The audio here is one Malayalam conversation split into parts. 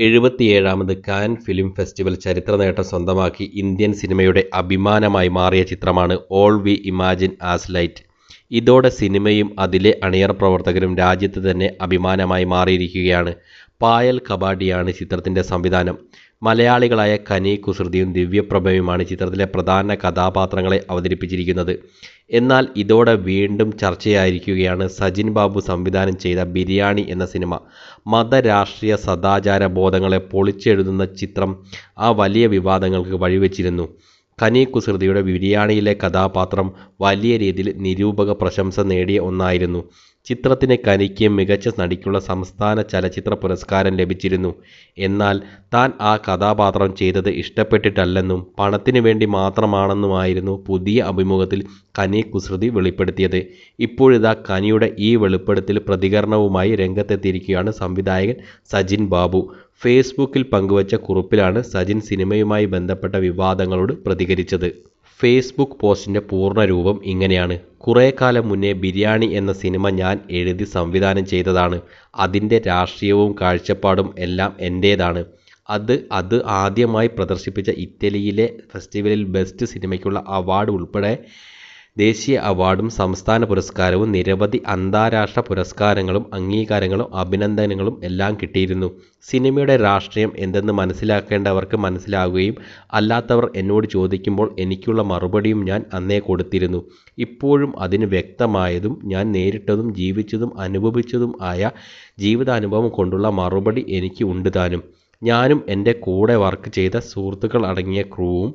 എഴുപത്തിയേഴാമത് കാൻ ഫിലിം ഫെസ്റ്റിവൽ ചരിത്ര നേട്ടം സ്വന്തമാക്കി ഇന്ത്യൻ സിനിമയുടെ അഭിമാനമായി മാറിയ ചിത്രമാണ് all we imagine as light. ഇതോടെ സിനിമയും അതിലെ അണിയറ പ്രവർത്തകരും രാജ്യത്ത് തന്നെ അഭിമാനമായി മാറിയിരിക്കുകയാണ്. പായൽ കബാഡിയാണ് ചിത്രത്തിന്റെ സംവിധാനം. മലയാളികളായ കനി കുസൃതിയും ദിവ്യപ്രഭയുമാണ് ചിത്രത്തിലെ പ്രധാന കഥാപാത്രങ്ങളെ അവതരിപ്പിച്ചിരിക്കുന്നത്. എന്നാൽ ഇതോടെ വീണ്ടും ചർച്ചയായിരിക്കുകയാണ് സജിൻ ബാബു സംവിധാനം ചെയ്ത ബിരിയാണി എന്ന സിനിമ. മതരാഷ്ട്രീയ സദാചാര ബോധങ്ങളെ പൊളിച്ചെഴുതുന്ന ചിത്രം ആ വലിയ വിവാദങ്ങൾക്ക് വഴിവെച്ചിരുന്നു. കനി കുസൃതിയുടെ ബിരിയാണിയിലെ കഥാപാത്രം വലിയ രീതിയിൽ നിരൂപക പ്രശംസ നേടിയ ഒന്നായിരുന്നു. ചിത്രത്തിന് കനിക്ക് മികച്ച നടിക്കുള്ള സംസ്ഥാന ചലച്ചിത്ര പുരസ്കാരം ലഭിച്ചിരുന്നു. എന്നാൽ താൻ ആ കഥാപാത്രം ചെയ്തത് ഇഷ്ടപ്പെട്ടിട്ടല്ലെന്നും പണത്തിന് വേണ്ടി മാത്രമാണെന്നുമായിരുന്നു പുതിയ അഭിമുഖത്തിൽ കനി കുസൃതി വെളിപ്പെടുത്തിയത്. ഇപ്പോഴിതാ കനിയുടെ ഈ വെളിപ്പെടുത്തൽ പ്രതികരണവുമായി രംഗത്തെത്തിയിരിക്കുകയാണ് സംവിധായകൻ സജിൻ ബാബു. ഫേസ്ബുക്കിൽ പങ്കുവച്ച കുറിപ്പിലാണ് സജിൻ സിനിമയുമായി ബന്ധപ്പെട്ട വിവാദങ്ങളോട് പ്രതികരിച്ചത്. ഫേസ്ബുക്ക് പോസ്റ്റിന്റെ പൂർണരൂപം ഇങ്ങനെയാണ്. കുറേ കാലം മുന്നേ ബിരിയാണി എന്ന സിനിമ ഞാൻ എഴുതി സംവിധാനം ചെയ്തതാണ്. അതിന്റെ രാഷ്ട്രീയവും കാഴ്ചപ്പാടും എല്ലാം എന്റേതാണ് അത് അത് ആദ്യമായി പ്രദർശിപ്പിച്ച ഇറ്റലിയിലെ ഫെസ്റ്റിവലിൽ ബെസ്റ്റ് സിനിമയ്ക്കുള്ള അവാർഡ് ഉൾപ്പെടെ ദേശീയ അവാർഡും സംസ്ഥാന പുരസ്കാരവും നിരവധി അന്താരാഷ്ട്ര പുരസ്കാരങ്ങളും അംഗീകാരങ്ങളും അഭിനന്ദനങ്ങളും എല്ലാം കിട്ടിയിരുന്നു. സിനിമയുടെ രാഷ്ട്രീയം എന്തെന്ന് മനസ്സിലാക്കേണ്ടവർക്ക് മനസ്സിലാകുകയും അല്ലാത്തവർ എന്നോട് ചോദിക്കുമ്പോൾ എനിക്കുള്ള മറുപടിയും ഞാൻ അന്നേ കൊടുത്തിരുന്നു. ഇപ്പോഴും അതിന് വ്യക്തമായതും ഞാൻ നേരിട്ടതും ജീവിച്ചതും അനുഭവിച്ചതും ആയ ജീവിതാനുഭവം കൊണ്ടുള്ള മറുപടി എനിക്ക് ഉണ്ട് താനും. ഞാനും എന്റെ കൂടെ വർക്ക് ചെയ്ത സുഹൃത്തുക്കൾ അടങ്ങിയ ക്രൂവും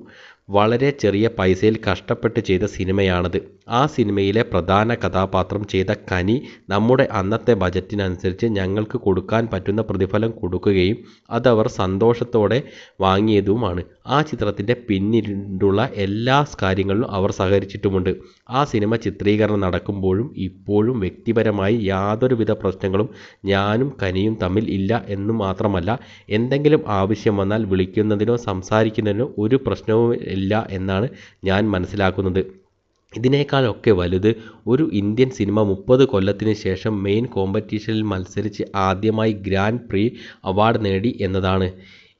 വളരെ ചെറിയ പൈസയിൽ കഷ്ടപ്പെട്ട് ചെയ്ത സിനിമയാണത്. ആ സിനിമയിലെ പ്രധാന കഥാപാത്രം ചെയ്ത കനി നമ്മുടെ അന്നത്തെ ബജറ്റിനനുസരിച്ച് ഞങ്ങൾക്ക് കൊടുക്കാൻ പറ്റുന്ന പ്രതിഫലം കൊടുക്കുകയും അതവർ സന്തോഷത്തോടെ വാങ്ങിയതുമാണ്. ആ ചിത്രത്തിന്റെ പിന്നിലുള്ള എല്ലാ കാര്യങ്ങളിലും അവർ സഹകരിച്ചിട്ടുമുണ്ട്. ആ സിനിമ ചിത്രീകരണം നടക്കുമ്പോഴും ഇപ്പോഴും വ്യക്തിപരമായി യാതൊരുവിധ പ്രശ്നങ്ങളും ഞാനും കനിയും തമ്മിൽ ഇല്ല എന്നു മാത്രമല്ല എന്തെങ്കിലും ആവശ്യം വന്നാൽ വിളിക്കുന്നതിനോ സംസാരിക്കുന്നതിനോ ഒരു പ്രശ്നവും ഇല്ല എന്നാണ് ഞാൻ മനസ്സിലാക്കുന്നത്. ഇതിനേക്കാൾ ഒക്കെ വലുത് ഒരു ഇന്ത്യൻ സിനിമ മുപ്പത് കൊല്ലത്തിന് ശേഷം മെയിൻ കോമ്പറ്റീഷനിൽ മത്സരിച്ച് ആദ്യമായി ഗ്രാൻഡ് പ്രീ അവാർഡ് നേടി എന്നതാണ്.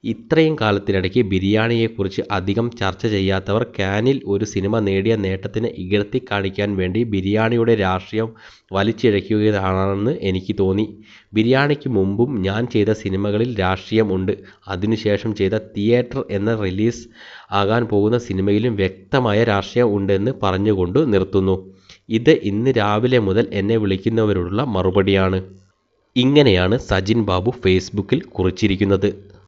ഇത്രയും കാലത്തിനിടയ്ക്ക് ബിരിയാണിയെക്കുറിച്ച് അധികം ചർച്ച ചെയ്യാത്തവർ കാനിൽ ഒരു സിനിമ നേടിയ നേട്ടത്തിന് ഇകഴ്ത്തി കാണിക്കാൻ വേണ്ടി ബിരിയാണിയുടെ രാഷ്ട്രീയം വലിച്ചിഴയ്ക്കുകയാണെന്ന് എനിക്ക് തോന്നി. ബിരിയാണിക്ക് മുമ്പും ഞാൻ ചെയ്ത സിനിമകളിൽ രാഷ്ട്രീയം ഉണ്ട്. അതിനുശേഷം ചെയ്ത തിയേറ്റർ എന്ന റിലീസ് ആകാൻ പോകുന്ന സിനിമയിലും വ്യക്തമായ രാഷ്ട്രീയം ഉണ്ടെന്ന് പറഞ്ഞുകൊണ്ട് നിർത്തുന്നു. ഇത് ഇന്ന് രാവിലെ മുതൽ എന്നെ വിളിക്കുന്നവരോടുള്ള മറുപടിയാണ്. ഇങ്ങനെയാണ് സജിൻ ബാബു ഫേസ്ബുക്കിൽ കുറിച്ചിരിക്കുന്നത്.